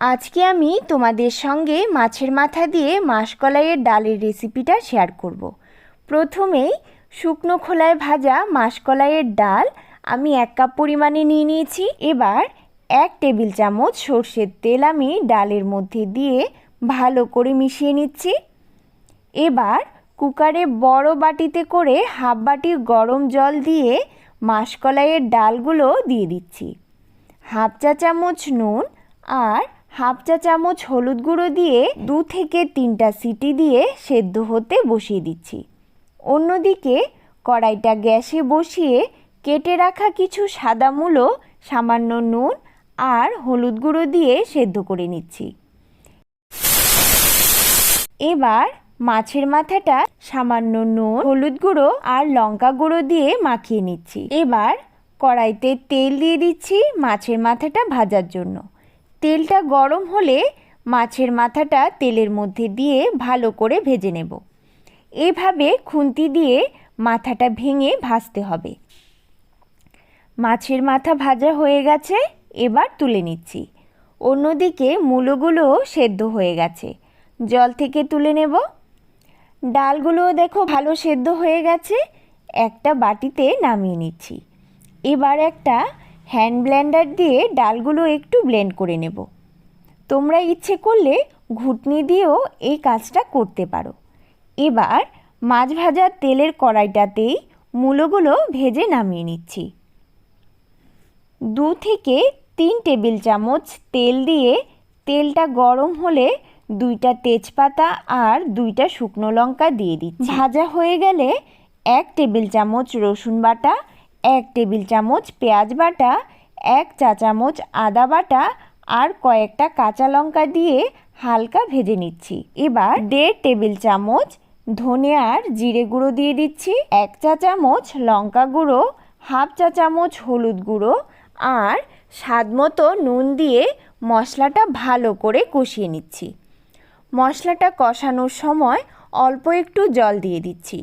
আজকে আমি তোমাদের সঙ্গে মাছের মাথা দিয়ে মাসকলাইয়ের ডালের রেসিপিটা শেয়ার করব। প্রথমেই শুকনো খোলায় ভাজা মাসকলাইয়ের ডাল আমি এক কাপ পরিমাণে নিয়ে নিয়েছি। এবার এক টেবিল চামচ সর্ষের তেল আমি ডালের মধ্যে দিয়ে ভালো করে মিশিয়ে নিচ্ছি। এবার কুকারে বড় বাটিতে করে হাফ বাটি গরম জল দিয়ে মাসকলাইয়ের ডালগুলো দিয়ে দিচ্ছি। হাফ চা চামচ নুন আর হাফ চা চামচ হলুদ গুঁড়ো দিয়ে দু থেকে তিনটা সিটি দিয়ে সেদ্ধ হতে বসিয়ে দিচ্ছি। অন্যদিকে কড়াইটা গ্যাসে বসিয়ে কেটে রাখা কিছু সাদা মূলো, সামান্য নুন আর হলুদ গুঁড়ো দিয়ে সেদ্ধ করে নিচ্ছি। এবার মাছের মাথাটা সামান্য নুন, হলুদ গুঁড়ো আর লঙ্কা গুঁড়ো দিয়ে মাখিয়ে নিচ্ছি। এবার কড়াইতে তেল দিয়ে দিচ্ছি মাছের মাথাটা ভাজার জন্য। তেলটা গরম হলে মাছের মাথাটা তেলের মধ্যে দিয়ে ভালো করে ভেজে নেব। এভাবে খুন্তি দিয়ে মাথাটা ভেঙে ভাজতে হবে। মাছের মাথা ভাজা হয়ে গেছে, এবার তুলে নিচ্ছি। অন্যদিকে মূলোগুলো সেদ্ধ হয়ে গেছে। জল থেকে তুলে নেব। ডালগুলোও দেখো ভালো সেদ্ধ হয়ে গেছে। একটা বাটিতে নামিয়ে নিচ্ছি। এবার একটা হ্যান্ড ব্লেন্ডার দিয়ে ডালগুলো একটু ব্লেন্ড করে নেব। তোমরা ইচ্ছে করলে ঘুটনি দিয়েও এই কাজটা করতে পারো। এবার মাছ ভাজার তেলের কড়াইটাতেই মূলোগুলো ভেজে নামিয়ে নিচ্ছি। দু থেকে তিন টেবিল চামচ তেল দিয়ে তেলটা গরম হলে দুইটা তেজপাতা আর দুইটা শুকনো লঙ্কা দিয়ে দিচ্ছি। ভাজা হয়ে গেলে এক টেবিল চামচ রসুন বাটা এক টেবিল চামচ পেঁয়াজ বাটা, এক চা চামচ আদা বাটা আর কয়েকটা কাঁচা লঙ্কা দিয়ে হালকা ভেজে নিচ্ছি। এবার দেড় টেবিল চামচ ধনে আর জিরে গুঁড়ো দিয়ে দিচ্ছি, এক চা চামচ লঙ্কা গুঁড়ো, হাফ চা চামচ হলুদ গুঁড়ো আর স্বাদ মতো নুন দিয়ে মশলাটা ভালো করে কষিয়ে নিচ্ছি। মশলাটা কষানোর সময় অল্প একটু জল দিয়ে দিচ্ছি।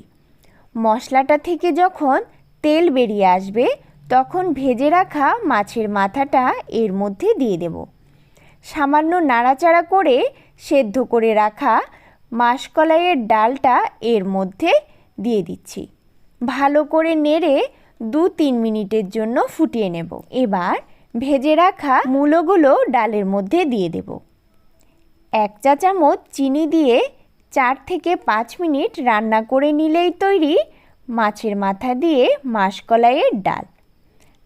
মশলাটা থেকে যখন তেল বেরিয়ে আসবে, তখন ভেজে রাখা মাছের মাথাটা এর মধ্যে দিয়ে দেব। সামান্য নাড়াচাড়া করে সেদ্ধ করে রাখা মাসকলাইয়ের ডালটা এর মধ্যে দিয়ে দিচ্ছি। ভালো করে নেড়ে দু তিন মিনিটের জন্য ফুটিয়ে নেব। এবার ভেজে রাখা মূলোগুলো ডালের মধ্যে দিয়ে দেব। এক চা চামচ চিনি দিয়ে চার থেকে পাঁচ মিনিট রান্না করে নিলেই তৈরি মাছের মাথা দিয়ে মাসকলাইয়ের ডাল।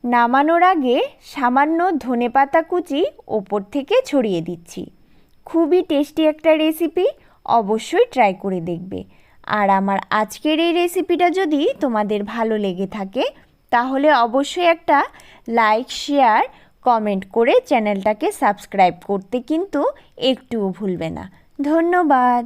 নামানোর আগে সামান্য ধনেপাতা কুচি ওপর থেকে ছড়িয়ে দিচ্ছি। খুবই টেস্টি একটা রেসিপি, অবশ্যই ট্রাই করে দেখবে। আর আমার আজকের এই রেসিপিটা যদি তোমাদের ভালো লেগে থাকে, তাহলে অবশ্যই একটা লাইক, শেয়ার, কমেন্ট করে চ্যানেলটাকে সাবস্ক্রাইব করতে কিন্তু একটুও ভুলবে না। ধন্যবাদ।